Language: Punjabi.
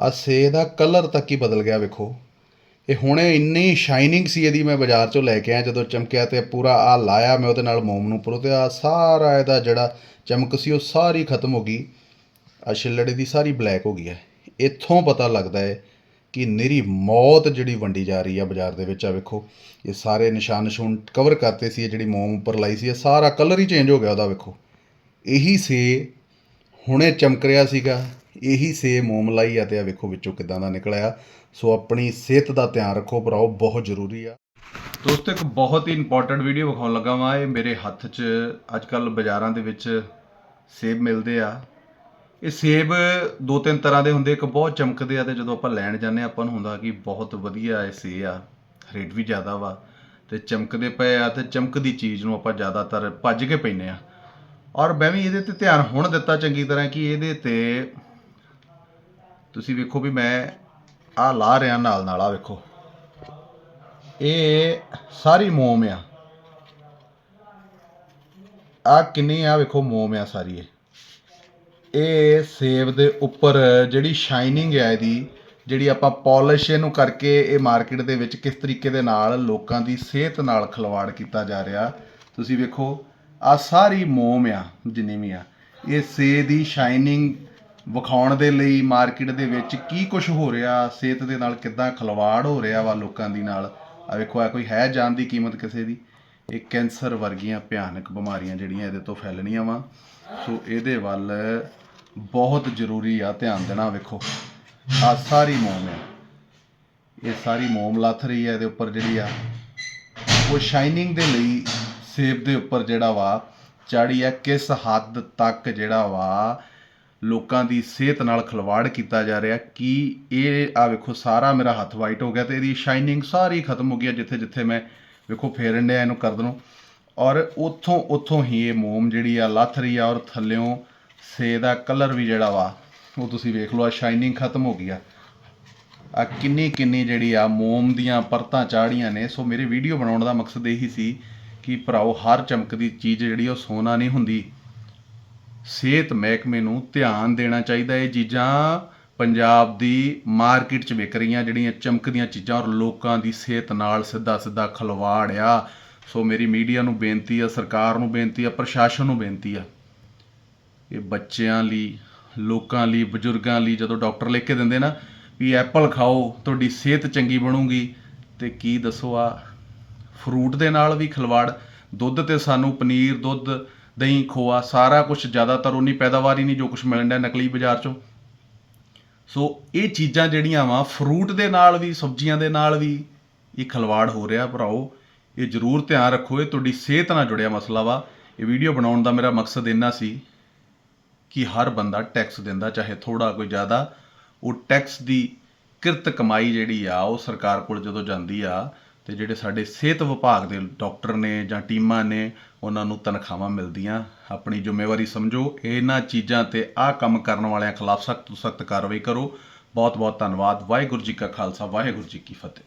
ਆ ਸੇ ਦਾ ਕਲਰ ਤੱਕ ਹੀ ਬਦਲ ਗਿਆ, ਵੇਖੋ। ਇਹ ਹੁਣੇ ਇੰਨੀ ਸ਼ਾਈਨਿੰਗ ਸੀ ਇਹਦੀ ਮੈਂ ਬਾਜ਼ਾਰ ਚੋਂ ਲੈ ਕੇ ਆਇਆ, ਜਦੋਂ ਚਮਕਿਆ ਤੇ ਪੂਰਾ ਆ ਲਾਇਆ ਮੈਂ ਉਹਦੇ ਨਾਲ ਮੋਮ ਨੂੰ ਪਰੋ ਤੇ ਆ ਸਾਰਾ ਇਹਦਾ ਜਿਹੜਾ ਚਮਕ ਸੀ ਉਹ ਸਾਰੀ ਖਤਮ ਹੋ ਗਈ। ਆ ਛਿੱਲੜੇ ਦੀ ਸਾਰੀ ਬਲੈਕ ਹੋ ਗਈ ਹੈ। ਇੱਥੋਂ ਪਤਾ ਲੱਗਦਾ ਹੈ ਕਿ ਨਿਰੀ ਮੌਤ ਜਿਹੜੀ ਵੰਡੀ ਜਾ ਰਹੀ ਆ ਬਾਜ਼ਾਰ ਦੇ ਵਿੱਚ, ਆ ਵੇਖੋ। ਇਹ ਸਾਰੇ ਨਿਸ਼ਾਨ ਨਿਸ਼ੂਨ ਕਵਰ ਕਰਤੇ ਸੀ, ਇਹ ਜਿਹੜੀ ਮੋਮ ਉੱਪਰ ਲਾਈ ਸੀ, ਇਹ ਸਾਰਾ ਕਲਰ ਹੀ ਚੇਂਜ ਹੋ ਗਿਆ ਉਹਦਾ, ਵੇਖੋ। ਇਹੀ ਸੇ ਹੁਣੇ ਚਮਕ ਰਿਹਾ ਸੀਗਾ। ਇਹੀ ਸੇ ਮੋਮ ਆ ਤੇ ਆ ਵੇਖੋ ਵਿੱਚੋਂ ਕਿਦਾਂ ਦਾ ਨਿਕਲਿਆ ਸੋ ਆਪਣੀ ਸਿਹਤ ਦਾ ਧਿਆਨ ਰੱਖੋ ਭਰਾਓ, ਬਹੁਤ ਜ਼ਰੂਰੀ ਆ। ਦੋਸਤੋ, ਇੱਕ ਬਹੁਤ ਹੀ ਇੰਪੋਰਟੈਂਟ ਵੀਡੀਓ ਵਿਖਾਉਣ ਲੱਗਾ ਵਾਂ। ਇਹ ਮੇਰੇ ਹੱਥ 'ਚ ਅੱਜ ਕੱਲ ਬਾਜ਼ਾਰਾਂ ਦੇ ਵਿੱਚ ਸੇਬ ਮਿਲਦੇ ਆ। ਇਹ ਸੇਬ ਦੋ ਤਿੰਨ ਤਰ੍ਹਾਂ ਦੇ ਹੁੰਦੇ ਇੱਕ ਬਹੁਤ ਚਮਕਦੇ ਆ ਤੇ ਜਦੋਂ ਆਪਾਂ ਲੈਣ ਜਾਂਦੇ ਆ, ਆਪਾਂ ਨੂੰ ਹੁੰਦਾ ਕਿ ਬਹੁਤ ਵਧੀਆ ਇਹ ਸੇ ਆ। ਰੇਟ ਵੀ ਜ਼ਿਆਦਾ ਵਾ ਤੇ ਚਮਕਦੇ ਪਏ ਆ ਤੇ ਚਮਕਦੀ ਚੀਜ਼ ਨੂੰ ਆਪਾਂ ਜ਼ਿਆਦਾਤਰ ਭੱਜ ਕੇ ਪੈਨੇ ਆ। ਔਰ ਮੈਂ ਵੀ ਇਹਦੇ ਤੇ ਧਿਆਨ ਹੁਣ ਦਿੱਤਾ ਚੰਗੀ ਤਰ੍ਹਾਂ ਕਿ ਇਹਦੇ ਤੇ ਤੁਸੀਂ ਵੇਖੋ ਵੀ ਮੈਂ ਆ ਲਾ ਰਿਹਾ ਨਾਲ ਨਾਲ ਆ ਵੇਖੋ। ਇਹ ਸਾਰੀ ਮੋਮ ਆ। ਆ ਕਿੰਨੀ ਆ ਵੇਖੋ, ਮੋਮ ਆ ਸਾਰੀ ਇਹ। ਇਹ ਸੇਬ ਦੇ ਉੱਪਰ ਜਿਹੜੀ ਸ਼ਾਈਨਿੰਗ ਹੈ ਇਹਦੀ, ਜਿਹੜੀ ਆਪਾਂ ਪਾਲਿਸ਼ ਇਹਨੂੰ ਕਰਕੇ ਇਹ ਮਾਰਕੀਟ ਦੇ ਵਿੱਚ ਕਿਸ ਤਰੀਕੇ ਦੇ ਨਾਲ ਲੋਕਾਂ ਦੀ ਸਿਹਤ ਨਾਲ ਖਿਲਵਾੜ ਕੀਤਾ ਜਾ ਰਿਹਾ। ਤੁਸੀਂ ਵੇਖੋ ਆ ਸਾਰੀ ਮੋਮ ਆ, ਜਿੰਨੀ ਵੀ ਆ। ਇਹ ਸੇ ਦੀ ਸ਼ਾਈਨਿੰਗ ਵਿਖਾਉਣ ਦੇ ਲਈ ਮਾਰਕੀਟ ਦੇ ਵਿੱਚ ਕੀ ਕੁਝ ਹੋ ਰਿਹਾ, ਸਿਹਤ ਦੇ ਨਾਲ ਕਿੱਦਾਂ ਖਿਲਵਾੜ ਹੋ ਰਿਹਾ ਵਾ ਲੋਕਾਂ ਦੀ ਨਾਲ? ਆ ਵੇਖੋ ਆ ਕੋਈ ਹੈ ਜਾਨ ਦੀ ਕੀਮਤ ਕਿਸੇ ਦੀ? ਇਹ ਕੈਂਸਰ ਵਰਗੀਆਂ ਭਿਆਨਕ ਬਿਮਾਰੀਆਂ ਜਿਹੜੀਆਂ ਇਹਦੇ ਤੋਂ ਫੈਲਣੀਆਂ ਵਾ। ਸੋ ਇਹਦੇ ਵੱਲ ਬਹੁਤ ਜ਼ਰੂਰੀ ਆ ਧਿਆਨ ਦੇਣਾ ਵੇਖੋ। ਆ ਸਾਰੀ ਮੋਮ ਆ। ਇਹ ਸਾਰੀ ਮੋਮ ਲੱਥ ਰਹੀ ਹੈ ਇਹਦੇ ਉੱਪਰ ਜਿਹੜੀ ਆ। ਉਹ ਸ਼ਾਈਨਿੰਗ ਦੇ ਲਈ ਸੇਬ ਦੇ ਉੱਪਰ ਜਿਹੜਾ ਵਾ, ਚਾੜੀ ਆ ਕਿਸ ਹੱਦ ਤੱਕ ਜਿਹੜਾ ਵਾ ਲੋਕਾਂ ਦੀ ਸਿਹਤ ਨਾਲ ਖਿਲਵਾੜ ਕੀਤਾ ਜਾ ਰਿਹਾ। ਕਿ ਇਹ ਆ ਵੇਖੋ, ਸਾਰਾ ਮੇਰਾ ਹੱਥ ਵਾਈਟ ਹੋ ਗਿਆ ਤੇ ਇਹਦੀ ਸ਼ਾਈਨਿੰਗ ਸਾਰੀ ਖਤਮ ਹੋ ਗਈ ਆ ਜਿੱਥੇ ਜਿੱਥੇ ਮੈਂ ਵੇਖੋ ਫੇਰਨ ਡਿਆ ਇਹਨੂੰ ਕਰਦ ਨੂੰ ਔਰ ਉੱਥੋਂ ਉੱਥੋਂ ਹੀ ਇਹ ਮੋਮ ਜਿਹੜੀ ਆ, ਲੱਥ ਰਹੀ ਆ ਔਰ ਥੱਲਿਓਂ ਸੇ ਦਾ ਕਲਰ ਵੀ ਜਿਹੜਾ ਵਾ, ਉਹ ਤੁਸੀਂ ਵੇਖ ਲਓ, ਆ ਸ਼ਾਈਨਿੰਗ ਖਤਮ ਹੋ ਗਈ ਆ। ਆ ਕਿੰਨੀ ਕਿੰਨੀ ਜਿਹੜੀ ਆ ਮੋਮ ਦੀਆਂ ਪਰਤਾਂ ਚਾੜੀਆਂ ਨੇ। ਸੋ ਮੇਰੇ ਵੀਡੀਓ ਬਣਾਉਣ ਦਾ ਮਕਸਦ ਇਹੀ ਸੀ ਕਿ ਭਰਾਓ, ਹਰ ਚਮਕਦੀ ਚੀਜ਼ ਜਿਹੜੀ ਉਹ ਸੋਨਾ ਨਹੀਂ ਹੁੰਦੀ। ਸਿਹਤ ਮਹਿਕਮੇ ਨੂੰ ਧਿਆਨ ਦੇਣਾ ਚਾਹੀਦਾ ਇਹ ਚੀਜ਼ਾਂ ਪੰਜਾਬ ਦੀ ਮਾਰਕੀਟ 'ਚ ਵਿਕ ਰਹੀਆਂ, ਜਿਹੜੀਆਂ ਚਮਕਦੀਆਂ ਚੀਜ਼ਾਂ ਔਰ ਲੋਕਾਂ ਦੀ ਸਿਹਤ ਨਾਲ ਸਿੱਧਾ ਸਿੱਧਾ ਖਲਵਾੜ ਆ। ਸੋ ਮੇਰੀ ਮੀਡੀਆ ਨੂੰ ਬੇਨਤੀ ਆ, ਸਰਕਾਰ ਨੂੰ ਬੇਨਤੀ ਆ, ਪ੍ਰਸ਼ਾਸਨ ਨੂੰ ਬੇਨਤੀ ਆ, ਇਹ ਬੱਚਿਆਂ ਲਈ, ਲੋਕਾਂ ਲਈ, ਬਜ਼ੁਰਗਾਂ ਲਈ ਜਦੋਂ ਡਾਕਟਰ ਲਿਖ ਕੇ ਦਿੰਦੇ ਨਾ ਵੀ ਐਪਲ ਖਾਓ, ਤੁਹਾਡੀ ਸਿਹਤ ਚੰਗੀ ਬਣੂਗੀ, ਤੇ ਕੀ ਦੱਸੋ ਆ, ਫਰੂਟ ਦੇ ਨਾਲ ਵੀ ਖਿਲਵਾੜ, ਦੁੱਧ ਤੇ ਸਾਨੂੰ ਪਨੀਰ, ਦੁੱਧ ਦਹੀਂ, ਖੋਆ, ਸਾਰਾ ਕੁਝ ਜ਼ਿਆਦਾਤਰ ਉਨੀ ਪੈਦਾਵਾਰ ਹੀ ਨਹੀਂ ਜੋ ਕੁਝ ਮਿਲਣ ਡਿਆ ਨਕਲੀ ਬਾਜ਼ਾਰ ਚੋਂ। ਸੋ ਇਹ ਚੀਜ਼ਾਂ ਜਿਹੜੀਆਂ ਵਾ ਫਰੂਟ ਦੇ ਨਾਲ ਵੀ, ਸਬਜ਼ੀਆਂ ਦੇ ਨਾਲ ਵੀ ਇਹ ਖਿਲਵਾੜ ਹੋ ਰਿਹਾ ਭਰਾਓ। ਇਹ ਜ਼ਰੂਰ ਧਿਆਨ ਰੱਖੋ, ਇਹ ਤੁਹਾਡੀ ਸਿਹਤ ਨਾਲ ਜੁੜਿਆ ਮਸਲਾ ਵਾ। ਇਹ ਵੀਡੀਓ ਬਣਾਉਣ ਦਾ ਮੇਰਾ ਮਕਸਦ ਇੰਨਾ ਸੀ ਕਿ ਹਰ ਬੰਦਾ ਟੈਕਸ ਦਿੰਦਾ, ਚਾਹੇ ਥੋੜਾ ਕੋਈ ਜ਼ਿਆਦਾ। ਉਹ ਟੈਕਸ ਦੀ ਕਿਰਤ ਕਮਾਈ ਜਿਹੜੀ ਆ, ਉਹ ਸਰਕਾਰ ਕੋਲ ਜਦੋਂ ਜਾਂਦੀ ਆ ਤੇ ਜਿਹੜੇ ਸਾਡੇ ਸਿਹਤ ਵਿਭਾਗ ਦੇ ਡਾਕਟਰ ਨੇ ਜਾਂ ਟੀਮਾਂ ਨੇ, ਉਹਨਾਂ ਨੂੰ ਤਨਖਾਹਾਂ ਮਿਲਦੀਆਂ। ਆਪਣੀ ਜ਼ਿੰਮੇਵਾਰੀ ਸਮਝੋ। ਇਹਨਾਂ ਚੀਜ਼ਾਂ ਤੇ ਆਹ ਕੰਮ ਕਰਨ ਵਾਲਿਆਂ ਖਿਲਾਫ ਸਖਤ ਤੋਂ ਸਖਤ ਕਾਰਵਾਈ ਕਰੋ। ਬਹੁਤ ਬਹੁਤ ਧੰਨਵਾਦ। ਵਾਹਿਗੁਰੂ ਜੀ ਕਾ ਖਾਲਸਾ, ਵਾਹਿਗੁਰੂ ਜੀ ਕੀ ਫਤਿਹ।